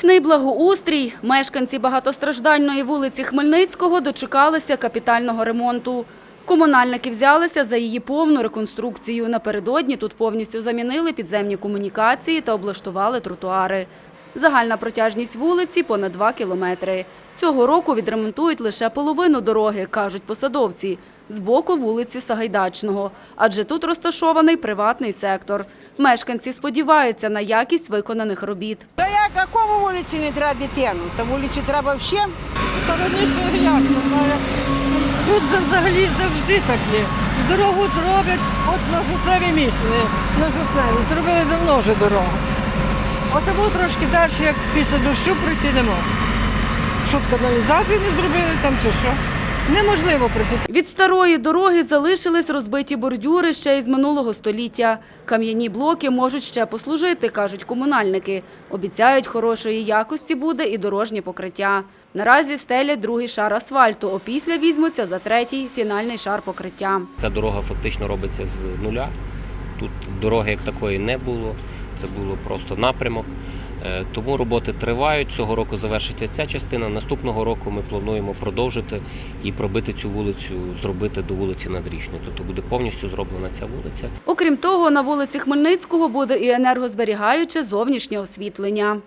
Гучний благоустрій. Мешканці багатостраждальної вулиці Хмельницького дочекалися капітального ремонту. Комунальники взялися за її повну реконструкцію. Напередодні тут повністю замінили підземні комунікації та облаштували тротуари. Загальна протяжність вулиці – понад 2 кілометри. Цього року відремонтують лише половину дороги, кажуть посадовці, з боку вулиці Сагайдачного, адже тут розташований приватний сектор. Мешканці сподіваються на якість виконаних робіт. Та як, а кому вулиці не треба дитину? Та вулицю треба всім. Та раніше як не знаю. Тут взагалі завжди так є. Дорогу зроблять, от на жовтневі місці, на жовтневі. Зробили давно вже дорогу. От тому трошки далі, як після дощу пройти не можна. Щоб каналізацію не зробили там чи що. Неможливо пройти. Від старої дороги залишились розбиті бордюри ще із минулого століття. Кам'яні блоки можуть ще послужити, кажуть комунальники. Обіцяють, хорошої якості буде і дорожнє покриття. Наразі стелять другий шар асфальту, опісля візьмуться за третій фінальний шар покриття. Ця дорога фактично робиться з нуля. Тут дороги як такої не було, це було просто напрямок. Е, Тому роботи тривають. Цього року завершиться ця частина. Наступного року ми плануємо продовжити і пробити цю вулицю, зробити до вулиці Надрічної. Тобто буде повністю зроблена ця вулиця. Окрім того, на вулиці Хмельницького буде і енергозберігаюче зовнішнє освітлення.